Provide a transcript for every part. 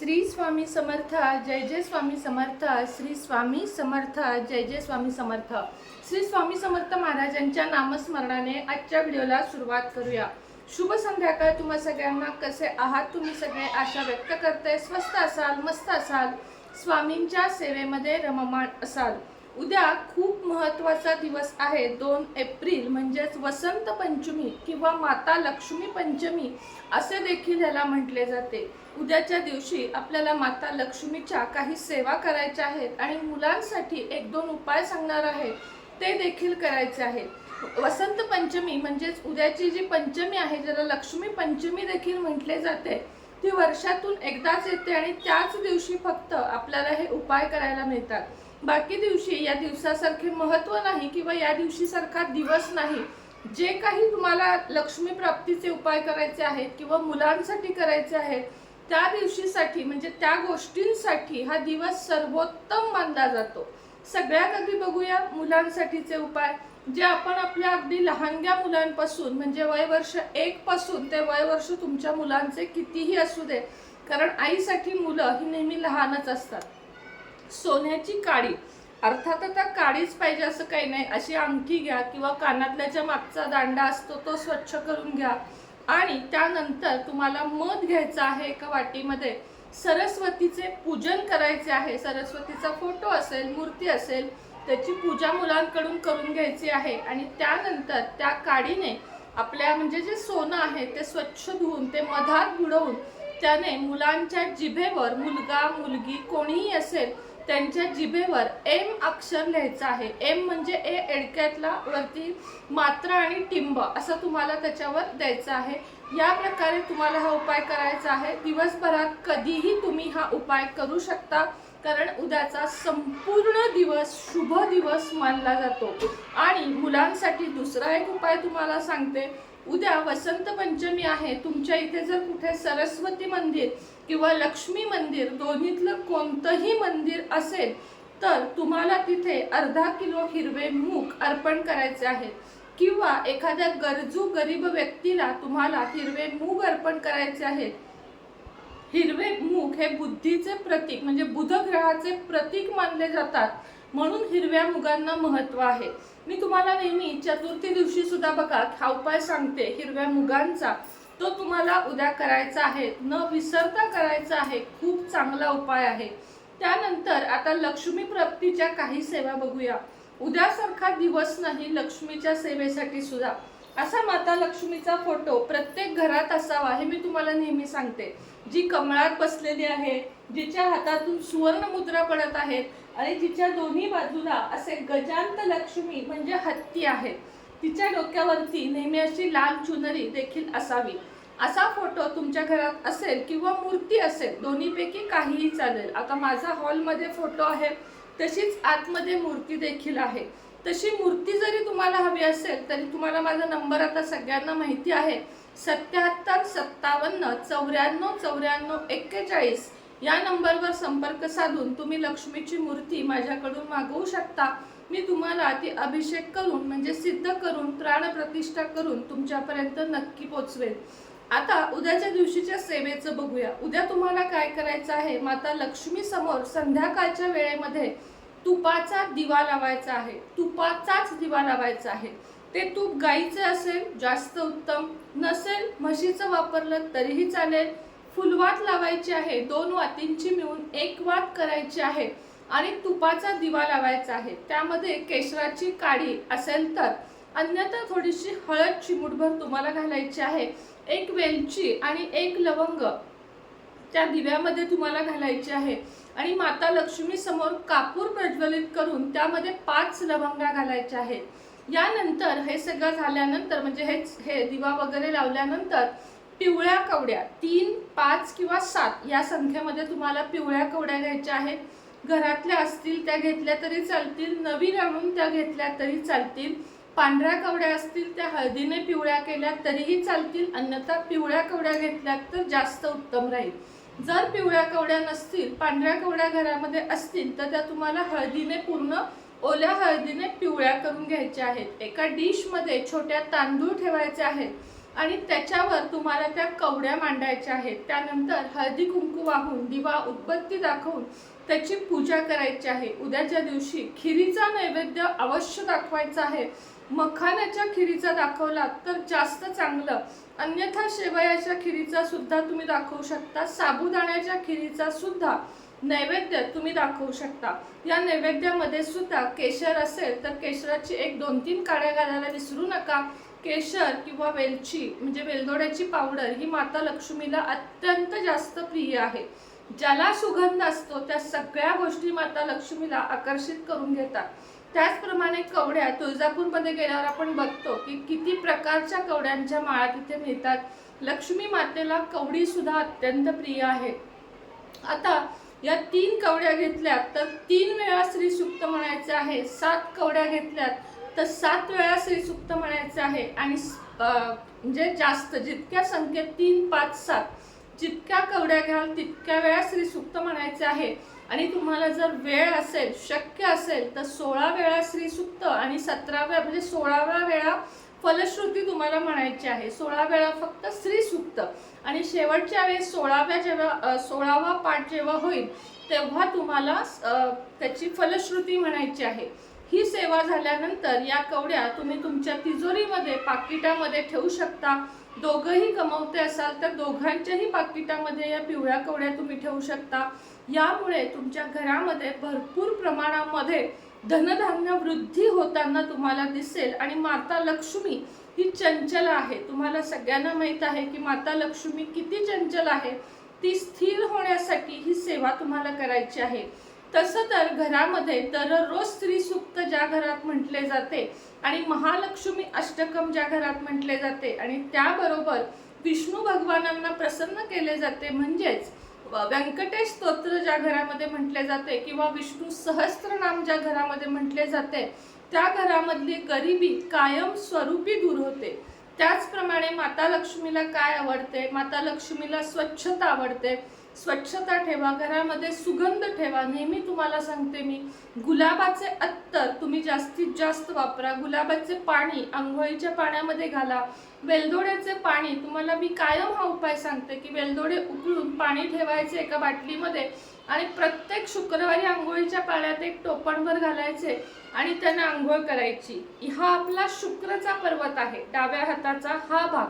श्री स्वामी समर्थ जय जय स्वामी समर्थ श्री स्वामी समर्थ जय जय स्वामी समर्थ. श्री स्वामी समर्थ महाराजांच्या नामस्मरणाने आजच्या व्हिडिओला सुरुवात करूया. शुभ संध्याकाळ तुम्हा सगळ्यांना. कसे आहात तुम्ही सगळे? आशा व्यक्त करते स्वस्त असाल मस्त असाल. स्वामींच्या सेवेमध्ये रममाण असाल. उद्या खूप महत्त्वाचा दिवस आहे. दोन एप्रिल म्हणजेच वसंत पंचमी किंवा माता लक्ष्मी पंचमी असे देखील याला म्हटले जाते. उद्याच्या दिवशी आपल्याला माता लक्ष्मीच्या काही सेवा करायच्या आहेत आणि मुलांसाठी एक दोन उपाय सांगणार आहे. ते देखील करायचे आहेत. वसंत पंचमी म्हणजेच उद्याची जी पंचमी आहे ज्याला लक्ष्मी पंचमी देखील म्हटले जाते ती वर्षातून एकदाच येते आणि त्याच दिवशी फक्त आपल्याला हे उपाय करायला मिळतात. बाकी दिवशी या दिवसासारखे महत्त्व नाही किंवा या दिवशीसारखा दिवस नाही जे काही तुम्हाला लक्ष्मी प्राप्तीचे उपाय करायचे आहेत किंवा मुलांसाठी करायचे आहेत त्या दिवशीसाठी म्हणजे त्या गोष्टींसाठी हा दिवस सर्वोत्तम मानला जातो. सगळ्यात आधी बघूया मुलांसाठीचे उपाय. जे आपण आपल्या अगदी लहानग्या मुलांपासून म्हणजे वय वर्ष एक पासून ते वय वर्ष तुमच्या मुलांचे कितीही असू दे कारण आईसाठी मुलं ही नेहमी लहानच असतात. सोन्याची काडी. अर्थात आता काडीच पाहिजे असं काही नाही. अशी अंगठी घ्या किंवा कानातल्याच्या मागचा दांडा असतो तो स्वच्छ करून घ्या. आणि त्यानंतर तुम्हाला मध घ्यायचा आहे एका वाटीमध्ये. सरस्वतीचे पूजन करायचे आहे. सरस्वतीचा फोटो असेल मूर्ती असेल त्याची पूजा मुलांकडून करून घ्यायची आहे. आणि त्यानंतर त्या काडीने आपल्या म्हणजे जे सोनं आहे ते स्वच्छ धुवून ते मधात बुडवून त्याने मुलांच्या जिभेवर मुलगा मुलगी कोणीही असेल त्यांच्या जिभेवर एम अक्षर लिहायचं आहे. एम म्हणजे ए एडक्यातला वरती मात्रा आणि टिंब असं तुम्हाला त्याच्यावर द्यायचं आहे. या प्रकारे तुम्हाला हा उपाय करायचा आहे. दिवसभरात कधीही तुम्ही हा उपाय करू शकता कारण उद्याचा संपूर्ण दिवस शुभ दिवस मानला जातो. आणि मुलांसाठी दुसरा एक उपाय तुम्हाला सांगते. उद्या वसंत पंचमी आहे तुमच्या इथे जर कुठे सरस्वती मंदिर किंवा लक्ष्मी मंदिर दोन्हीतलं कोणतंही मंदिर असेल तर तुम्हाला तिथे अर्धा किलो हिरवे मूग अर्पण करायचे आहे किंवा एखाद्या गरजू गरीब व्यक्तीला तुम्हाला हिरवे मूग अर्पण करायचे आहेत. हिरवे मुख हे बुद्धीचे प्रतीक म्हणजे बुध ग्रहाचे प्रतीक मानले जातात. म्हणून हिरव्या मुगांना महत्त्व आहे. मी तुम्हाला नेहमी चतुर्थी दिवशी सुद्धा बघा हा उपाय सांगते. हिरव्या मुगांचा तो तुम्हाला उद्या करायचा आहे. न विसरता करायचा आहे. खूप चांगला उपाय आहे. त्यानंतर आता लक्ष्मी प्राप्तीच्या काही सेवा बघूया. उद्यासारखा दिवस नाही लक्ष्मीच्या सेवेसाठी सुद्धा. असा माता लक्ष्मीचा फोटो प्रत्येक घरात असावा हे मी तुम्हाला नेहमी सांगते. जी कमळात बसलेली आहे जिच्या हातातून सुवर्ण मुद्रा पडत आहेत आणि जिच्या दोन्ही बाजूला असे गजांत लक्ष्मी म्हणजे हत्ती आहे. तिच्या डोक्यावरती नेहमी अशी लाल चुनरी देखील असावी. असा फोटो तुमच्या घरात असेल किंवा मूर्ती असेल दोन्हीपैकी काहीही चालेल. आता माझा हॉलमध्ये फोटो आहे तशीच आतमध्ये मूर्ती देखील आहे. तशी मूर्ती जरी तुम्हाला हवी असेल तरी तुम्हाला माझा नंबर आता सगळ्यांना माहिती आहे. सत्याहत्तर सत्तावन्न चौऱ्याण्णव चौऱ्याण्णव एक्केचाळीस या नंबरवर संपर्क साधून तुम्ही लक्ष्मीची मूर्ती माझ्याकडून मागवू शकता. मी तुम्हाला ती अभिषेक करून म्हणजे सिद्ध करून प्राणप्रतिष्ठा करून तुमच्यापर्यंत नक्की पोचवेल आता उद्याच्या दिवशीच्या सेवेचं बघूया. उद्या तुम्हाला काय करायचं आहे? माता लक्ष्मी समोर संध्याकाळच्या वेळेमध्ये तुपाचा दिवा लावायचा आहे. तुपाचाच दिवा लावायचा आहे. ते तूप गाईचं असेल जास्त उत्तम. नसेल म्हशीचं वापरलं तरीही चालेल. फुलवात लावायची आहे दोन वातींची मिळून एक वात करायची आहे. आणि तुपाचा दिवा लावायचा आहे. त्यामध्ये केशराची काडी असेल तर. अन्यथा थोडीशी हळद चिमूटभर तुम्हाला घालायची आहे. एक वेलची आणि एक लवंग. त्या दिव्यामध्ये तुम्हाला घालायची आहे. आणि माता लक्ष्मी समोर कापूर प्रज्वलित करून त्यामध्ये पाच लवंगा घालायच्या आहेत. यानंतर हे सगळं झाल्यानंतर म्हणजे हे हे दिवा वगैरे लावल्यानंतर पिवळ्या कवड्या तीन पाच किंवा सात या संख्येमध्ये तुम्हाला पिवळ्या कवड्या घ्यायच्या आहेत. घरातल्या असतील त्या घेतल्या तरी चालतील नवीन आणून त्या घेतल्या तरी चालतील. पांढऱ्या कवड्या असतील त्या हळदीने पिवळ्या केल्या तरीही चालतील. अन्यथा पिवळ्या कवड्या घेतल्या तर जास्त उत्तम राहील. जर पिवळ्या कवड्या नसतील पांढऱ्या कवड्या घरामध्ये असतील तर त्या तुम्हाला हळदीने पूर्ण ओल्या हळदीने पिवळ्या करून घ्यायच्या आहेत. एका डिशमध्ये छोट्या तांदूळ ठेवायचे आहेत आणि त्याच्यावर तुम्हाला त्या कवड्या मांडायच्या आहेत. त्यानंतर हळदी कुंकू वाहून दिवा उत्पत्ती दाखवून त्याची पूजा करायची आहे. उद्याच्या दिवशी खिरीचा नैवेद्य अवश्य दाखवायचा आहे. मखाण्याच्या खिरीचा दाखवला तर जास्त चांगलं. अन्यथा शेवयाच्या खिरीचा सुद्धा तुम्ही दाखवू शकता. साबुदाण्याच्या खिरीचा सुद्धा नैवेद्य तुम्ही दाखवू शकता. या नैवेद्यामध्ये सुद्धा केशर असेल तर केशराची एक दोन तीन काड्या घालायला विसरू नका. केशर किंवा वेलची म्हणजे वेलदोड्याची पावडर ही माता लक्ष्मीला अत्यंत जास्त प्रिय आहे. ज्याला सुगंध असतो त्या सगळ्या गोष्टी माता लक्ष्मीला आकर्षित करून घेतात. त्याचप्रमाणे कवड्या तुळजापूरमध्ये गेल्यावर आपण बघतो की किती प्रकारच्या कवड्यांच्या माळा तिथे मिळतात लक्ष्मी मातेला कवडी सुद्धा अत्यंत प्रिय आहे. आता या तीन कवड्या घेतल्यात तर तीन वेळा श्री म्हणायचं आहे. सात कवड्या घेतल्यात तर सात वेळा श्री म्हणायचं आहे. आणि म्हणजे जास्त जितक्या संख्येत तीन पाच सात जितक्या कवड्या घ्याल तितक्या वेळा श्री सुक्त म्हणायचे आहे. आणि तुम्हाला जर वेळ असेल शक्य असेल तर सोळा वेळा श्री सुक्त आणि सतराव्या म्हणजे सोळाव्या वेळा फलश्रुती तुम्हाला म्हणायची आहे. सोळा वेळा फक्त श्री सुक्त. आणि शेवटच्या वेळेस सोळाव्या जेव्हा सोळावा पाठ जेव्हा होईल तेव्हा तुम्हाला त्याची फलश्रुती म्हणायची आहे. ही सेवा झाल्यानंतर या कवड्या तुम्ही तुमच्या तिजोरीमध्ये पाकिटामध्ये ठेवू शकता. दोघंही कमवते असाल तर दोघांच्याही पाकिटामध्ये या पिवळ्या कवड्या तुम्ही ठेवू शकता. यामुळे तुमच्या घरामध्ये भरपूर प्रमाणामध्ये धनधान्य वृद्धी होताना तुम्हाला दिसेल. आणि माता लक्ष्मी ही चंचल आहे. तुम्हाला सगळ्यांना माहीत आहे की माता लक्ष्मी किती चंचल आहे. ती स्थिर होण्यासाठी ही सेवा तुम्हाला करायची आहे. तसं तर घरामध्ये दररोज स्त्री सुक्त ज्या घरात म्हटले जाते आणि महालक्ष्मी अष्टकम ज्या घरात म्हटले जाते आणि त्याबरोबर विष्णू भगवानांना प्रसन्न केले जाते म्हणजेच व्यंकटेश स्तोत्र ज्या घरामध्ये म्हटले जाते किंवा विष्णू सहस्त्रनाम ज्या घरामध्ये म्हटले जाते त्या घरामधली गरिबी कायम स्वरूपी दूर होते. त्याचप्रमाणे माता लक्ष्मीला काय आवडते? माता लक्ष्मीला स्वच्छता आवडते. स्वच्छता ठेवा घरामध्ये सुगंध ठेवा. नेहमी तुम्हाला सांगते मी गुलाबाचे अत्तर तुम्ही जास्तीत जास्त वापरा. गुलाबाचे पाणी आंघोळीच्या पाण्यामध्ये घाला. वेलदोड्याचे पाणी तुम्हाला मी कायम हा उपाय सांगते की वेलदोडे उकळून पाणी ठेवायचे एका बाटलीमध्ये आणि प्रत्येक शुक्रवारी आंघोळीच्या पाण्यात एक टोपणभर घालायचे आणि त्यांना आंघोळ करायची. हा आपला शुक्रचा पर्वत आहे. डाव्या हाताचा हा भाग.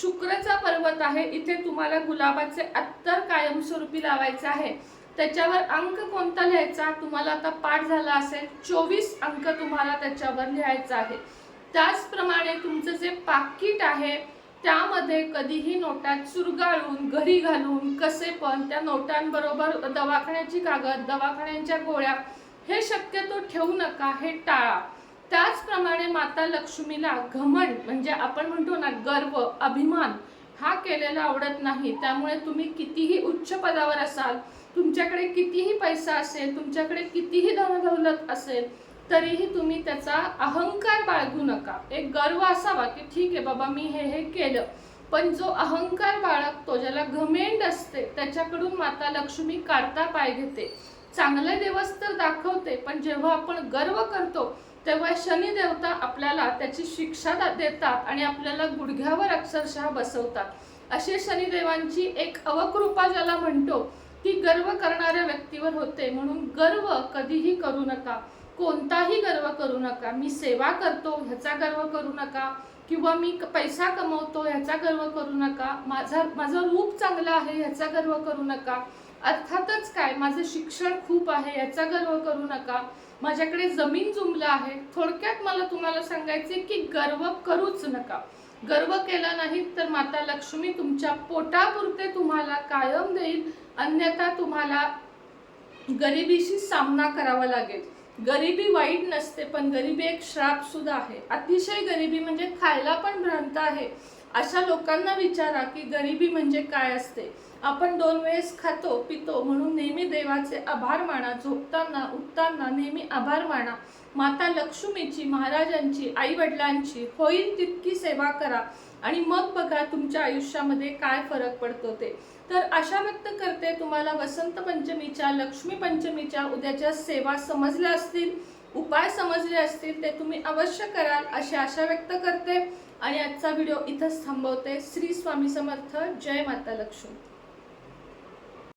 शुक्रचा पर्वत आहे. इथे तुम्हाला गुलाबाचे अत्तर कायमस्वरूपी लावायचे आहे. त्याच्यावर अंक कोणता लिहायचा? तुम्हाला आता पाठ झाला असेल. चोवीस अंक तुम्हाला त्याच्यावर लिहायचा आहे. त्याचप्रमाणे तुमचं जे पाकिट आहे त्यामध्ये कधीही नोटा चुरगाळून घरी घालून कसे पण त्या नोटांबरोबर दवाखान्याची कागद दवाखान्यांच्या गोळ्या हे शक्यतो ठेवू नका हे टाळा. त्याचप्रमाणे माता लक्ष्मीला घमंड म्हणजे आपण म्हणतो ना गर्व अभिमान हा केलेला आवडत नाही. त्यामुळे तुम्ही कितीही उच्च पदावर असाल तुमच्याकडे कितीही पैसा असेल तुमच्याकडे कितीही धनदौलत असेल तरीही तुम्ही त्याचा अहंकार बाळगू नका. एक गर्व असावा की ठीक आहे बाबा मी हे हे केलं. पण जो अहंकार बाळगतो ज्याला घमेंड असते त्याच्याकडून माता लक्ष्मी काढता पाय घेते. चांगले दिवस तर दाखवते पण जेव्हा आपण गर्व करतो तेव्हा शनी देवता आपल्याला त्याची शिक्षा देतात आणि आपल्याला गुडघ्यावर अक्षरशः बसवतात. असे शनिदेवांची एक अवकृपा ज्याला म्हणतो ती गर्व करणाऱ्या व्यक्तीवर होते. म्हणून गर्व कधीही करू नका. कोणताही गर्व करू नका. मी सेवा करतो ह्याचा गर्व करू नका. किंवा मी पैसा कमवतो ह्याचा गर्व करू नका. माझा माझं रूप चांगलं आहे ह्याचा गर्व करू नका. अर्थातच काय? माझं शिक्षण खूप आहे याचा गर्व करू नका. माझ्याकडे जमीन जुमलं आहे. थोडक्यात मला तुम्हाला सांगायचे की गर्व करूच नका. गर्व केला नाही तर माता लक्ष्मी तुमच्या पोटापुरते तुम्हाला कायम देईल. अन्यथा तुम्हाला गरिबीशी सामना करावा लागेल. गरिबी वाईट नसते पण गरिबी एक श्राप सुद्धा आहे. अतिशय गरिबी म्हणजे खायला पण भ्रांत आहे. अशा लोकांना विचारा की गरिबी म्हणजे काय असते? आपण दोन वेळेस खातो पितो म्हणून नेहमी देवाचे आभार माना झोपताना उठताना नेहमी आभार माना. माता लक्ष्मीची महाराजांची आई वडिलांची होईल तितकी सेवा करा. आणि मग बघा तुमच्या आयुष्यामध्ये काय फरक पडतो ते. तर आशा व्यक्त करते तुम्हाला वसंत पंचमीच्या लक्ष्मी पंचमीच्या उद्याच्या सेवा समजल्या असतील. उपाय समजले असतील ते तुम्ही अवश्य कराल अशी आशा व्यक्त करते. आणि आजचा व्हिडिओ इथंच थांबवते. श्री स्वामी समर्थ. जय माता लक्ष्मी.